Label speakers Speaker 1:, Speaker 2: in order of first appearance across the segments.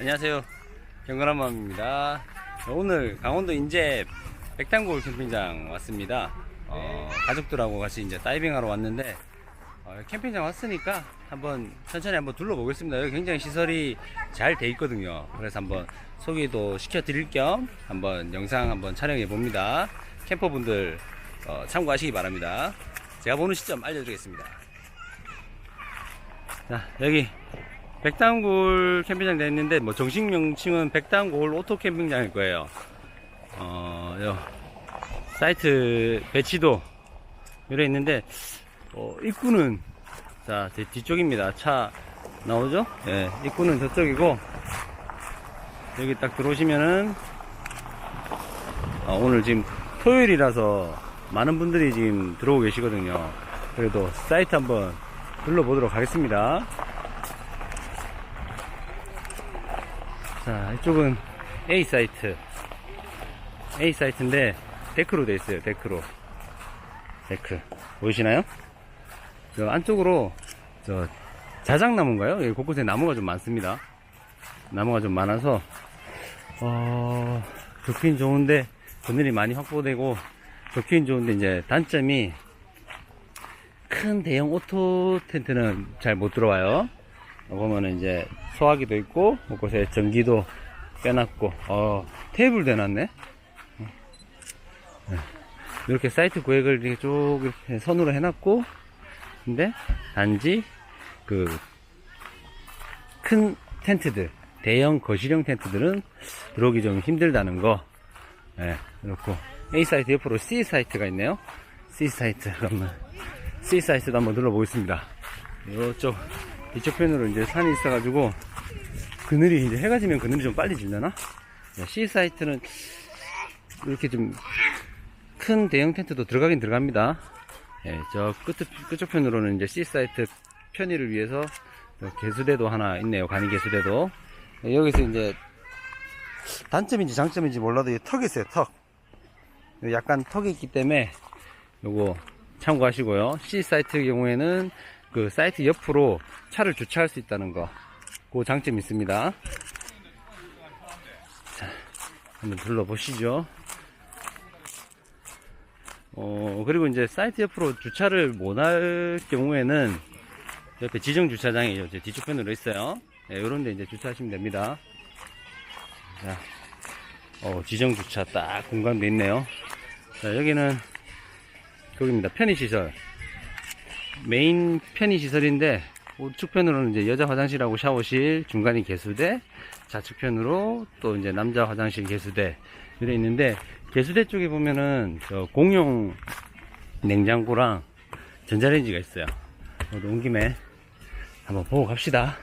Speaker 1: 안녕하세요. 경건한맘입니다. 오늘 강원도 인제 백단골 캠핑장 왔습니다. 어, 가족들하고 같이 이제 다이빙하러 왔는데 어, 캠핑장 왔으니까 한번 천천히 한번 둘러보겠습니다. 여기 굉장히 시설이 잘 돼 있거든요. 그래서 한번 소개도 시켜 드릴 겸 한번 영상 한번 촬영해 봅니다. 캠퍼분들 어, 참고하시기 바랍니다. 제가 보는 시점 알려드리겠습니다. 자, 여기 백단골 캠핑장 되어 있는데 뭐 정식 명칭은 백단골 오토 캠핑장일 거예요. 어, 요 사이트 배치도 이래 있는데 어, 입구는 자, 제 뒤쪽입니다. 차 나오죠? 예, 입구는 저쪽이고 여기 딱 들어오시면은 어, 오늘 지금 토요일이라서 많은 분들이 지금 들어오고 계시거든요. 그래도 사이트 한번 둘러보도록 하겠습니다. 자, 이쪽은 A 사이트. A 사이트인데, 데크로 돼 있어요, 데크로. 데크. 보이시나요? 저 안쪽으로, 저, 자작나무인가요? 여기 곳곳에 나무가 좀 많습니다. 나무가 좀 많아서, 어, 좋긴 좋은데, 그늘이 많이 확보되고, 좋긴 좋은데, 이제 단점이, 큰 대형 오토 텐트는 잘 못 들어와요. 보면은 이제 소화기도 있고 곳곳에 전기도 빼놨고. 어 테이블도 해놨네. 네. 이렇게 사이트 구획을 이렇게 쭉 이렇게 선으로 해놨고 근데 단지 그 큰 텐트들 대형 거실형 텐트들은 들어오기 좀 힘들다는 거. 예, 그렇고. A 사이트 옆으로 C 사이트가 있네요. C 사이트 그러면 C 사이트도 한번 눌러보겠습니다. 이쪽 이쪽 편으로 이제 산이 있어가지고 그늘이 이제 해가 지면 그늘이 좀 빨리 질려나? 네, C 사이트는 이렇게 좀 큰 대형 텐트도 들어가긴 들어갑니다. 예, 저 끝, 끝쪽 편으로는 이제 C 사이트 편의를 위해서 또 개수대도 하나 있네요. 간이 개수대도. 예, 여기서 이제 단점인지 장점인지 몰라도 이 턱이 있어요. 턱. 약간 턱이 있기 때문에 요거 참고하시고요. C 사이트 경우에는 그 사이트 옆으로 차를 주차할 수 있다는 거. 그 장점이 있습니다. 자, 한번 둘러보시죠. 어, 그리고 이제 사이트 옆으로 주차를 못할 경우에는 옆에 지정 주차장이 이제 뒤쪽 편으로 있어요. 네, 요런 데 이제 주차하시면 됩니다. 자, 어, 지정 주차 딱 공간도 있네요. 자, 여기는 거기입니다. 편의시설. 메인 편의시설인데 우측편으로는 이제 여자 화장실하고 샤워실, 중간이 개수대, 좌측편으로 또 이제 남자 화장실 개수대 이래 있는데 개수대 쪽에 보면은 저 공용 냉장고랑 전자레인지가 있어요. 온 김에 한번 보고 갑시다.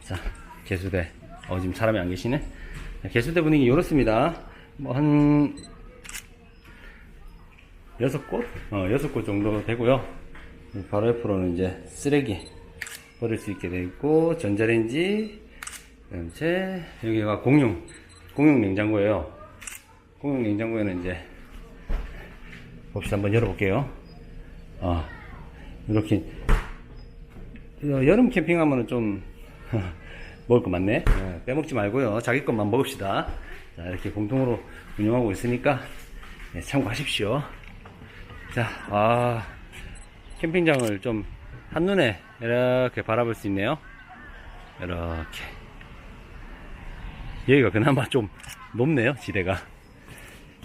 Speaker 1: 자, 개수대. 어, 지금 사람이 안 계시네. 개수대 분위기 이렇습니다. 뭐, 한, 여섯 곳? 어, 여섯 곳 정도 되고요. 바로 옆으로는 이제 쓰레기 버릴 수 있게 되어 있고, 전자레인지, 그다음에 여기가 공용, 공용 냉장고예요. 공용 냉장고에는 이제, 봅시다. 한번 열어볼게요. 아, 이렇게, 어, 여름 캠핑하면은 좀, 먹을 거 많네. 네, 빼먹지 말고요. 자기 것만 먹읍시다. 자, 이렇게 공통으로 운영하고 있으니까, 네, 참고하십시오. 자, 아, 캠핑장을 좀 한눈에 이렇게 바라볼 수 있네요. 이렇게. 여기가 그나마 좀 높네요, 지대가.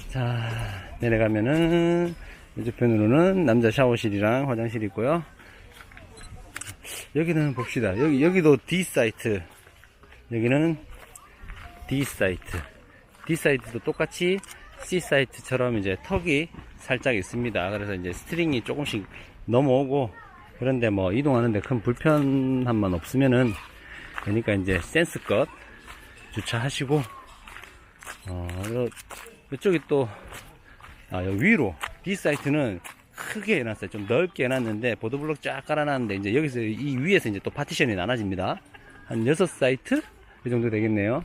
Speaker 1: 자, 내려가면은, 이쪽 편으로는 남자 샤워실이랑 화장실이 있고요. 여기는 봅시다. 여기, 여기도 D 사이트. 여기는 D 사이트. D 사이트도 똑같이 C 사이트처럼 이제 턱이 살짝 있습니다. 그래서 이제 스트링이 조금씩 넘어오고 그런데 뭐 이동하는데 큰 불편함만 없으면은 그러니까 이제 센스껏 주차하시고 어 요- 이쪽이 또 아, 위로 D 사이트는 크게 해놨어요. 좀 넓게 해놨는데 보드블록 쫙 깔아놨는데 이제 여기서 이 위에서 이제 또 파티션이 나눠집니다. 한 여섯 사이트 이 정도 되겠네요.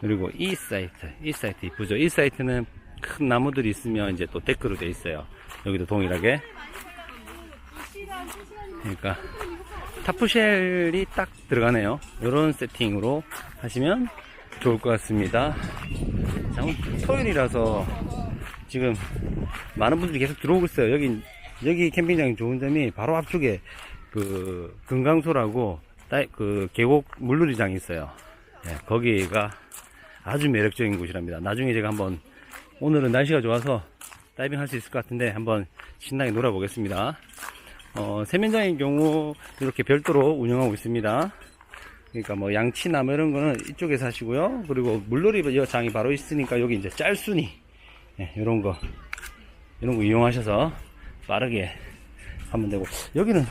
Speaker 1: 그리고 이 사이트, 이 사이트 이쁘죠? 이 사이트는 큰 나무들이 있으면 이제 또 데크로 돼 있어요. 여기도 동일하게. 그러니까 타프쉘이 딱 들어가네요. 이런 세팅으로 하시면 좋을 것 같습니다. 자, 토요일이라서 지금 많은 분들이 계속 들어오고 있어요. 여기, 여기 캠핑장이 좋은 점이 바로 앞쪽에 그 금강소라고 따- 그 계곡 물놀이장이 있어요. 예, 거기가 아주 매력적인 곳이랍니다. 나중에 제가 한번 오늘은 날씨가 좋아서 다이빙 할 수 있을 것 같은데 한번 신나게 놀아 보겠습니다. 어, 세면장의 경우 이렇게 별도로 운영하고 있습니다. 그러니까 뭐 양치나 뭐 이런 거는 이쪽에서 하시고요. 그리고 물놀이 장이 바로 있으니까 여기 이제 짤순이 예, 이런 거 이런 거 이용하셔서 빠르게 하면 되고 여기는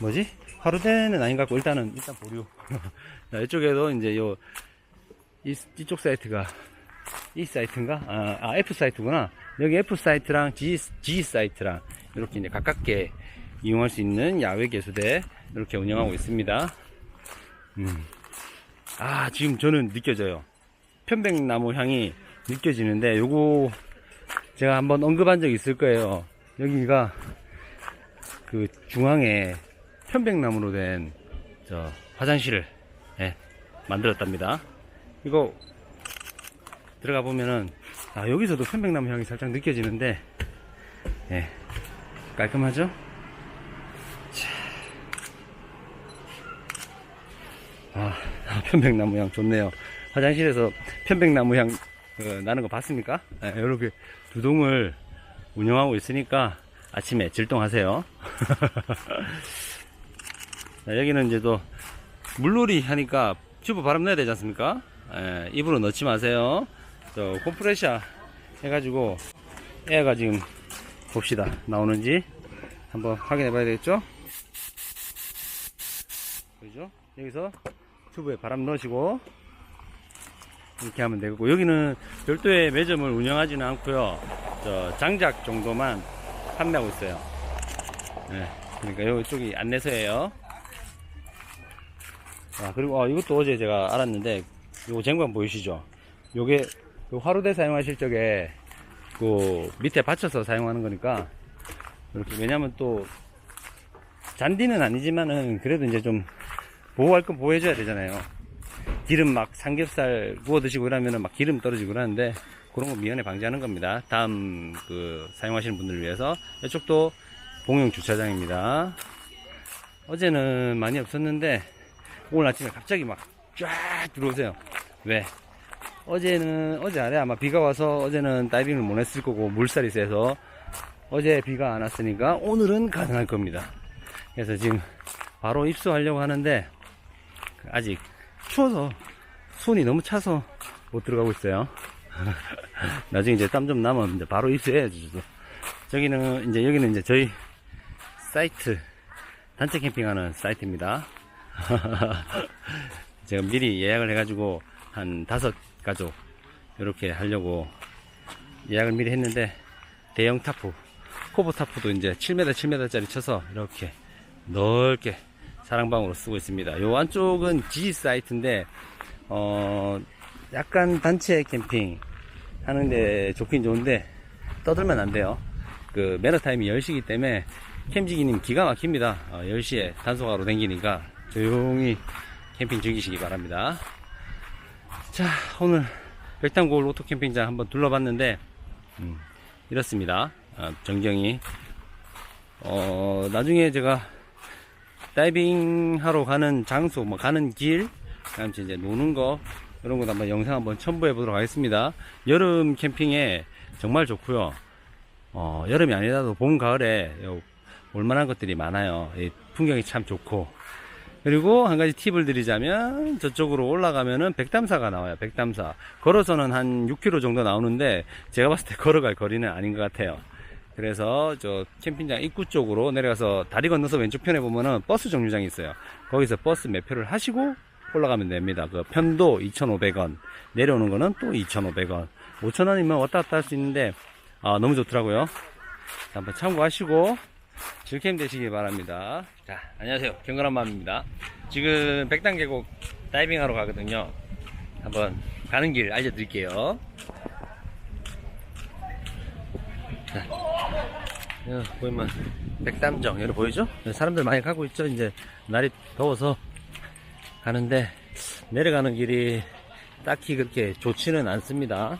Speaker 1: 뭐지? 하루대는 아닌 것 같고 일단은 일단 보류. 자, 이쪽에도 이제 요 이, 이쪽 사이트가 이 사이트인가? 아, 아, F 사이트구나. 여기 F 사이트랑 G, G 사이트랑 이렇게 이제 가깝게 이용할 수 있는 야외 개수대 이렇게 운영하고 있습니다. 음. 아, 지금 저는 느껴져요. 편백나무 향이 느껴지는데 요거 제가 한번 언급한 적 있을 거예요. 여기가 그 중앙에 편백나무로 된 저 화장실을 예, 만들었답니다. 이거 들어가 보면은 아 여기서도 편백나무 향이 살짝 느껴지는데 예 깔끔하죠? 아, 아, 편백나무 향 좋네요. 화장실에서 편백나무 향 어, 나는 거 봤습니까? 예, 이렇게 두 동을 운영하고 있으니까 아침에 질동하세요. 자, 여기는 이제 또 물놀이 하니까 튜브 바람 넣어야 되지 않습니까? 예, 입으로 넣지 마세요. 저 콤프레셔 해가지고 에어가 지금 봅시다 나오는지 한번 확인해 봐야 되겠죠? 그죠? 여기서 튜브에 바람 넣으시고 이렇게 하면 되고 여기는 별도의 매점을 운영하지는 않고요. 저 장작 정도만 판매하고 있어요. 예, 그러니까 이쪽이 안내서예요. 아, 그리고, 어, 이것도 어제 제가 알았는데, 요거 쟁반 보이시죠? 요게, 그 화로대 사용하실 적에, 그, 밑에 받쳐서 사용하는 거니까, 이렇게, 왜냐면 또, 잔디는 아니지만은, 그래도 이제 좀, 보호할 건 보호해줘야 되잖아요. 기름 막 삼겹살 구워 드시고 이러면은 막 기름 떨어지고 그러는데, 그런 거 미연에 방지하는 겁니다. 다음, 그, 사용하시는 분들을 위해서. 이쪽도 공용 주차장입니다. 어제는 많이 없었는데, 오늘 아침에 갑자기 막 쫙 들어오세요. 왜? 어제는, 어제 아래 아마 비가 와서 어제는 다이빙을 못 했을 거고 물살이 세서 어제 비가 안 왔으니까 오늘은 가능할 겁니다. 그래서 지금 바로 입수하려고 하는데 아직 추워서 손이 너무 차서 못 들어가고 있어요. 나중에 이제 땀좀 나면 이제 바로 입수해야죠. 저도. 저기는 이제 여기는 이제 저희 사이트 단체 캠핑하는 사이트입니다. 제가 미리 예약을 해가지고 한 다섯 가족 이렇게 하려고 예약을 미리 했는데 대형 타프 코보 타프도 이제 7m 7m짜리 쳐서 이렇게 넓게 사랑방으로 쓰고 있습니다 요 안쪽은 G 사이트인데 어 약간 단체 캠핑 하는데 좋긴 좋은데 떠들면 안 돼요 그 매너 타임이 10시기 때문에 캠지기님 기가 막힙니다 어, 10시에 단속하러 댕기니까 조용히 캠핑 즐기시기 바랍니다. 자, 오늘 백탄골 오토 캠핑장 한번 둘러봤는데, 음, 이렇습니다. 아, 전경이. 어, 나중에 제가 다이빙 하러 가는 장소, 뭐 가는 길, 그다음 이제 노는 거, 이런 것도 한번 영상 한번 첨부해 보도록 하겠습니다. 여름 캠핑에 정말 좋고요. 어, 여름이 아니라도 봄, 가을에 올만한 것들이 많아요. 이 풍경이 참 좋고, 그리고 한 가지 팁을 드리자면 저쪽으로 올라가면은 백담사가 나와요. 백담사. 걸어서는 한 6km 정도 나오는데 제가 봤을 때 걸어갈 거리는 아닌 것 같아요. 그래서 저 캠핑장 입구 쪽으로 내려가서 다리 건너서 왼쪽 편에 보면은 버스 정류장이 있어요. 거기서 버스 매표를 하시고 올라가면 됩니다. 그 편도 2,500원, 내려오는 거는 또 2,500원. 5,000원이면 왔다 갔다 할 수 있는데 아, 너무 좋더라고요. 자, 한번 참고하시고 즐캠 되시기 바랍니다. 자, 안녕하세요. 경건한 마음입니다. 지금 백단계곡 다이빙 하러 가거든요. 한번 가는 길 알려드릴게요. 야, 보이면 백담정 여기 보이죠? 사람들 많이 가고 있죠. 이제 날이 더워서 가는데 내려가는 길이 딱히 그렇게 좋지는 않습니다.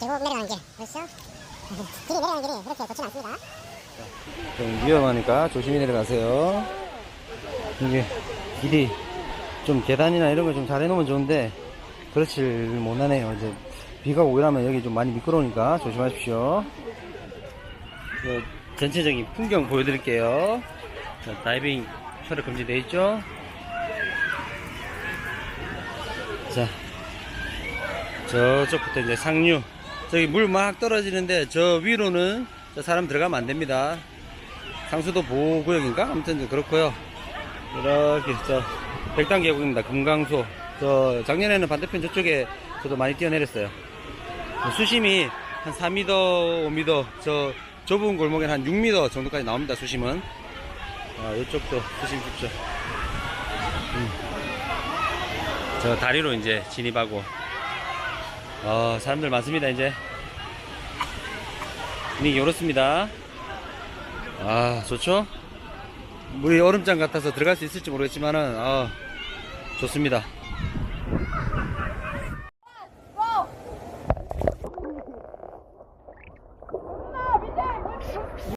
Speaker 2: 계곡 내려가는 길 보시죠? 길이 내려가는 길이 그렇게 좋진 않습니다.
Speaker 1: 좀 위험하니까 조심히 내려가세요. 이게 길이 좀 계단이나 이런 거좀잘 해놓으면 좋은데 그렇질 못하네요. 이제 비가 오고 이러면 여기 좀 많이 미끄러우니까 조심하십시오. 그 전체적인 풍경 보여드릴게요. 자, 다이빙 촬영 금지되어 있죠? 자, 저쪽부터 이제 상류. 저기 물 막 떨어지는데 저 위로는 저 사람 들어가면 안 됩니다. 상수도 보호구역인가? 아무튼 그렇고요 이렇게 저 백단 계곡입니다. 금강소. 저 작년에는 반대편 저쪽에 저도 많이 뛰어내렸어요. 수심이 한 4m, 5m, 저 좁은 골목엔 한 6m 정도까지 나옵니다. 수심은. 아, 이쪽도 수심 깊죠. 음. 저 다리로 이제 진입하고. 아, 사람들 많습니다, 이제. 분위기 이렇습니다. 아, 좋죠? 물이 얼음장 같아서 들어갈 수 있을지 모르겠지만은, 아, 좋습니다.